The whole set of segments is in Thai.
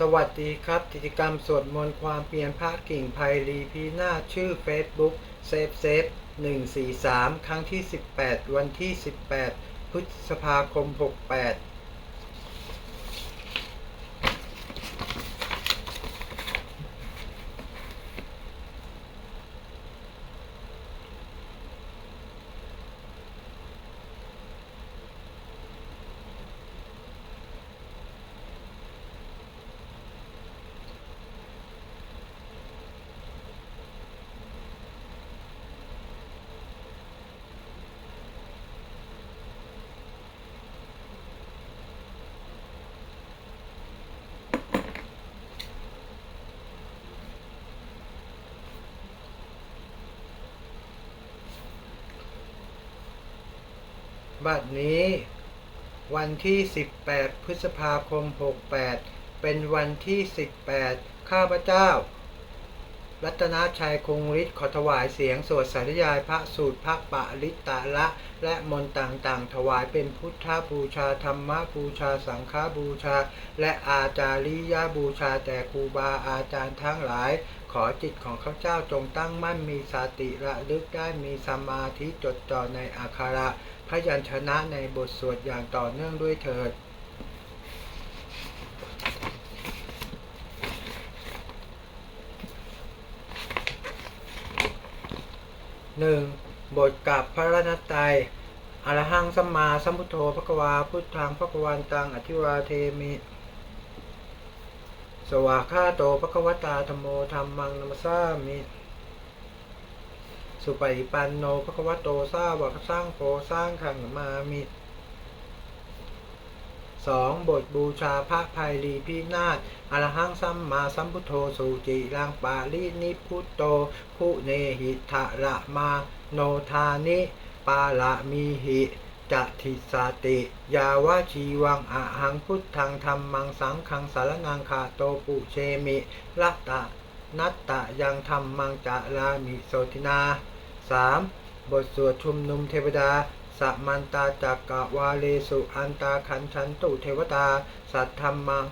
สวัสดีครับ กิจกรรมสวดมนต์ความเปลี่ยนพระกิ่งไพรีพีหน้าชื่อเฟซบุ๊กเซฟเซฟหนึ่งสี่สามครั้งที่สิบแปดวันที่สิบแปดพฤษภาคมหกแปด บัดนี้ วันที่ 18 พฤษภาคม 68 เป็นวันที่ 18 ข้าพเจ้า รัตนาชัยคงฤทธิ์ขอถวายเสียงสวดสาธยายพระสูตรพระปะริตตะละ และมนต์ต่างๆ ถวายเป็นพุทธบูชาธรรมบูชาสังฆบูชา และอาจาริยบูชาแต่ครูบาอาจารย์ทั้งหลาย ขอจิตของข้าเจ้าจงตั้งมั่นมีสติระลึกได้มีสมาธิจดจ่อในอาคาระพยัญชนะในบทสวดอย่างต่อเนื่องด้วยเถิดหนึ่งบทกับพระรัตนตรัยอรหังสัมมาสัมพุทโธพระกวาพุทธังพระกวันตังอธิวาเทมิ สวากขาโตพระวตาธรมโมธรรมังนัมสามิสุปฏิปันโนพระกวโตสาวกสร้างโพสร้างขังมามิสองบทบูชาพระภัยรีพินาศอรหังสัมมาสัมพุทโธสุจิรังปาลินิพุตโตผู้เนหิทะระมาโนทานิปาละมีหิ จะทิสาติ ยาวชีวังอะหังพุทธังธรรมังสังขังสารนังคาโตปุเชมิลัตตะนัตตะยังธรรมังจะลามิโสตินา 3. บทสวดชุมนุมเทวดาสัมมันตาจักกะวาเลสุอันตาขันชันตุเทวตา สัทธรรมัง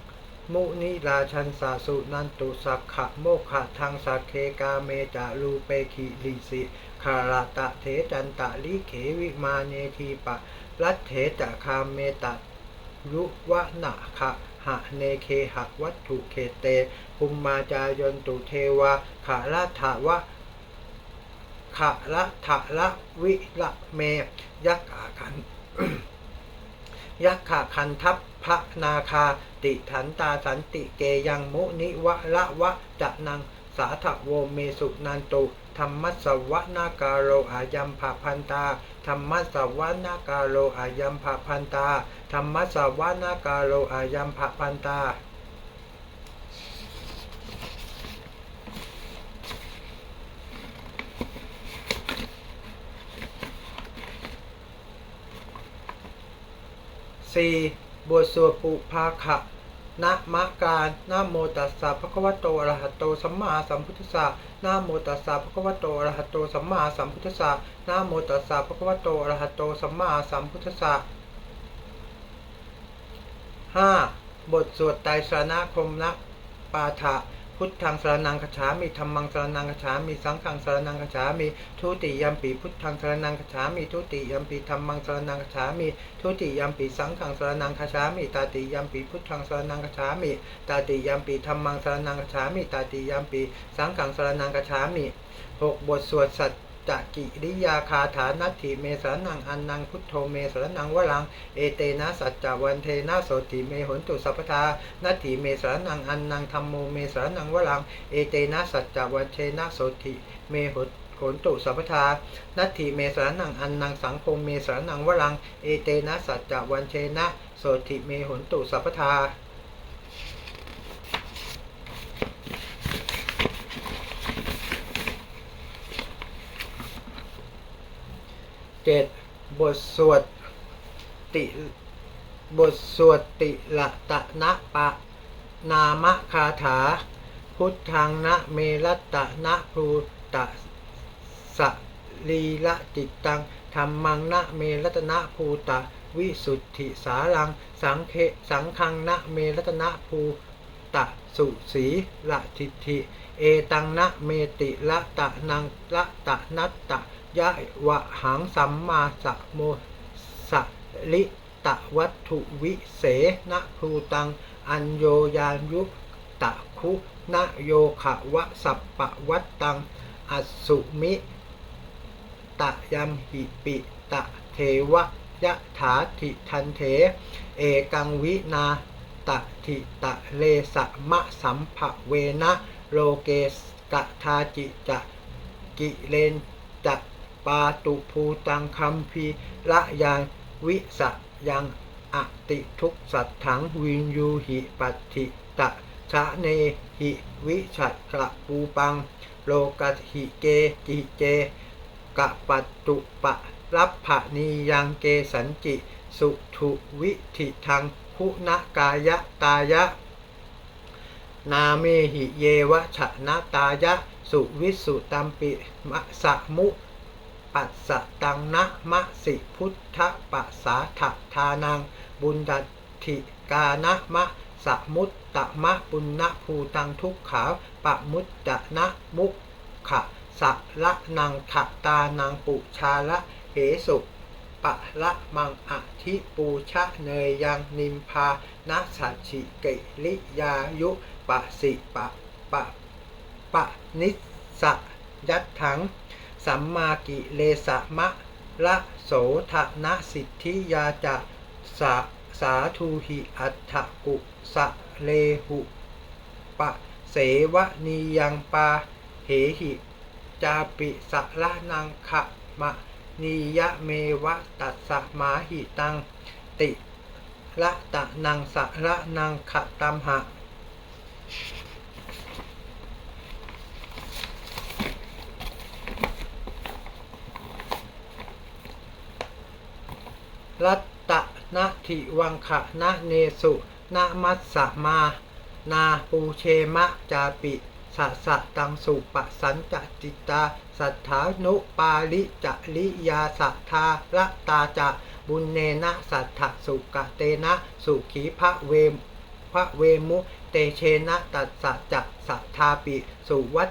มุนิราชันสาสุนันตุสักขะโมขะทังสักเคกาเมจารูเปคิลิสิ คาราตะเทจันตะลิเขวิมาเนทีปะรัตเถจะคามเมตะรุวะนะขะหะเนเคหะวัตถุเขเตภุมมาจายนตุเทวาขาราถาวะขะละทะละวิละเม ยักขาคันยักขาคันทัพพระนาคา ติถันตาสันติเกยังมุนิวะละวะจะนัง สาถโวเมสุนันตุธรรมัสวะนาการโรอายัมภาพันตาธรรมัสวะนาการโรอายัมภาพันตาธรรมัสวะนาการโรอายัมภาพันตา 4. บทสวดปุภาขะ นะมะการนะโมตัสสะภะคะวะโตอะระหะโตสัมมาสัมพุทธัสสะนะโมตัสสะภะคะวะโตอะระหะโตสัมมาสัมพุทธัสสะนะโมตัสสะภะคะวะโตอะระหะโตสัมมาสัมพุทธัสสะ 5. บทสวดไตรสรณคมนะปาฐะ พุทธังสารนังคฉามิธรรมังสารนังคฉามิสังฆังสารนังคฉามิทุติยัมปีพุทธังสารนังคฉามิทุติยัมปีธรรมังสารนังคฉามิทุติยัมปีสังฆังสารนังคฉามิตาติยัมปีพุทธังสารนังคฉามิตาติยัมปีธรรมังสารนังคฉามิตาติยัมปีสังฆังสารนังคฉามิ 6. บทสวดสัต จกิริยาคาถานัตถิเมสรนังอันนังพุทโธเมสรนังวลังเอเตนะสัจจวันเทนะโสติเมหนตุสัพพทานัตถิเมสรนังอันนังธรรมโมเมสรนังวลังเอเตนะสัจจวันเทนะโสติเมหนขนตุสัพพทานัตถิเมสรนังอันนังสังคมเมสรนังวลังเอเตนะสัจจวันเทนะโสติเมหนตุสัพพทา เจ็ดบทสวดติบทสวดติละตะนะปะ นามะคาถา พุทธังนะเมรัตะนะภูตะสะลีละจิตตังธรรมังนะเมรัตนะภูตะ วิสุทธิสารัง สังเคสังคังนะเมรัตนะภูตะสุสีละทิฏฐิเอตังนะเมติละตะนังละตะนัตตะ ยะวะหังสัมมาสัมโมสะลิตะวัตถุวิเสนะภูตัง อัญโยยานยุตะคุนโยขะวะสัปปะวัตตังอสุมิ ตะยัมหิปิตะเทวะยะถาทิทันเถ เอกังวินาตถิตะเลสะมะสัมภเวนะ โลเกสกะทาจิจะกิเลนจะ ตุภูตังคัมพีละยังวิสยังอติทุกสัตถังวินยูหิปัติตะชะเนหิวิชัดกระปูปัง โลกัหิเกจิเจกะปัตตุปะรับผะนียังเกสันจิ สุถุวิธิทังคุณกายะตายะ นาเมหิเยวะชนะตายะ สุวิสุตัมปิมะสะมุ ปัสตังนะมะสิพุทธปัสสาถทานัง บุญดัติกานะมะสะมุตตะมะปุณณภูตังทุกขาปะมุตตะนะมุขขะสะละนังขะตานังปุชาละเหสุปะละมังอธิปูชะเนยยังนิมพานัสัจฉิกิริยายุปะสิปะปะปะนิสสะยัตถัง สัมมากิเลสะมะละโสทะนะสิทธิยาจะสาสาธุหิอัตถกุสะเลหุปะเสวะนียังปาเหหิจาปิสะละนังขะมะนียะเมวะตัสสะมาหิตังติละตะนังสะละนังขะตัมหะ รัตตนะทิวังคะนะเนสุนะมัสสะมา นาปูเชมะจาปิสะสะตังสุปะสันจจิตา สัทธานุปาลิจลิยาสัทธาละตาจะบุญเนนะสัทธสุกะเตนะ สุขีพระเวมพระเวมุ เตเชนะตัสสะจะสัทธาปิ สุวัต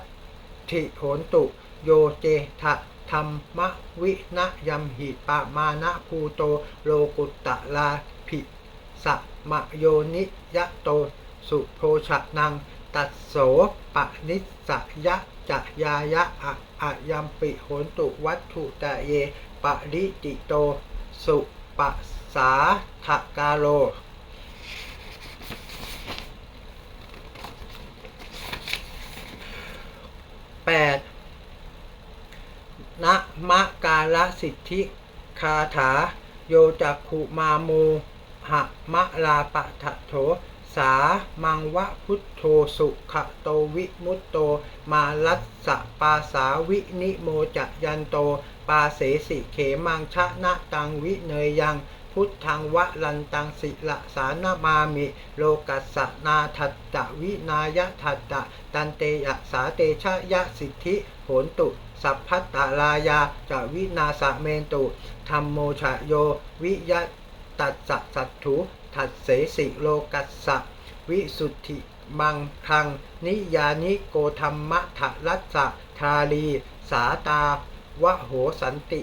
ถิโหนตุ โยเจทะ ธรรมวินะยมหิปะมานะภูโตโลกุตตะลาภิสะมะโยนิยะโต สุโพชนัง ตัสโสปะนิสสยะจยายะอะอะยัมปิโหนตุวัตถุตะเยปะริจิโต สุปะสาทะกาโลแปด นะมะกาลสิทธิคาถา โยจักขุมาโมหะมะลาปะทะโถ สามังวะพุทโธสุขโตวิมุตโต มาลัสสะปาสาวินิโมจะยันโต ปาเสสิเขมังชะนะตังวิเนยยังพุทธังวะลันตังสิละสานามามิ โลกัสสนาทัตตะวินายทัตตะ ตันเตยะสาเตชะยะสิทธิโหนตุ สัพพัตตาลายาจะวินาสะเมนตุธรรมโมชะโย วิยะตัสสะสัตถุทัสเสสิโลกัสสะวิสุทธิมังคัง นิยานิโกธรรมะทะรัสสะทาลี สาตาวะโหสันติ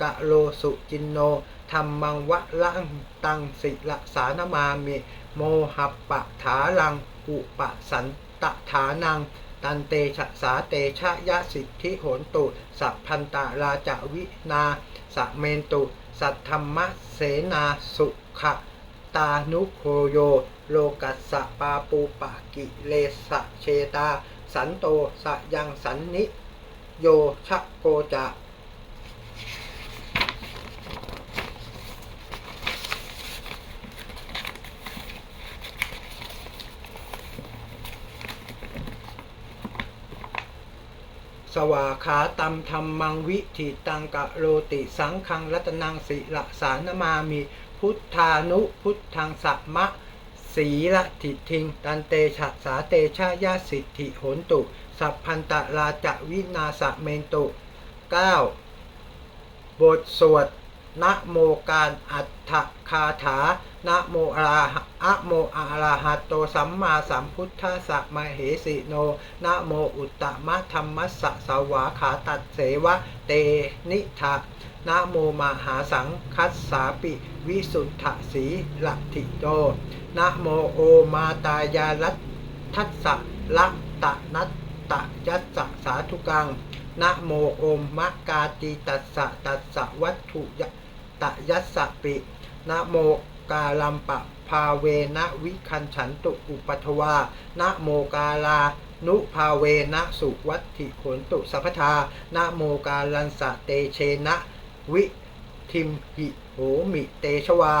กะโลสุจินโนธรรมังวะลังตังสิละสานามามิโมหปปะถาลังอุปะสันตะฐานัง ตันเตชะสาเตชะยะสิทธิโหนตุ สัพพันตาราจวินาสะเมนตุ สัทธรรมเสนาสุขะตานุโคโย โลกัสสะปาปูปะกิเลสะเชตา สันโตสะยังสันนิ โยชะโกจะ สวาขาตัมธรรมังวิถิตังกะโรติสังคังรัตนังสิละสานมามิพุทธานุพุทธังสัมมะสีละทิทิง ตันเตชะสาเตชะยาสิทธิโหนตุ สัพพันตะราจะวินาสะเมนตุ 9. บทสวด นะโมการอัตถคาถานะโมอระหะอะโมอะระหะโตสัมมาสัมพุทธัสสะมเหสิโนนะโมอุตตมะธรรมัสสะสวาขาตัดเสวะเตนิทะนะโมมหาสังคัสสาปิวิสุทธสีละทิโตนะโมโอมาตายาลัตทัสสะละตะนัตตะยัสสะสาธุกังนะโมโอมมะกาติตัสสะตัสสะวัตถุยะะยัสสะปินะโมกาลัมปะพาเวนะวิคันฉันตุอุปัทวานะโมกาลานุภาเวนะสุวัตถิโขนตุสัพพทานะโมกาลันสะเตเชนะ วิทิมหิโหมิเตชวา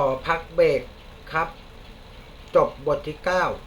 ขอพักเบรกครับ จบบทที่ 9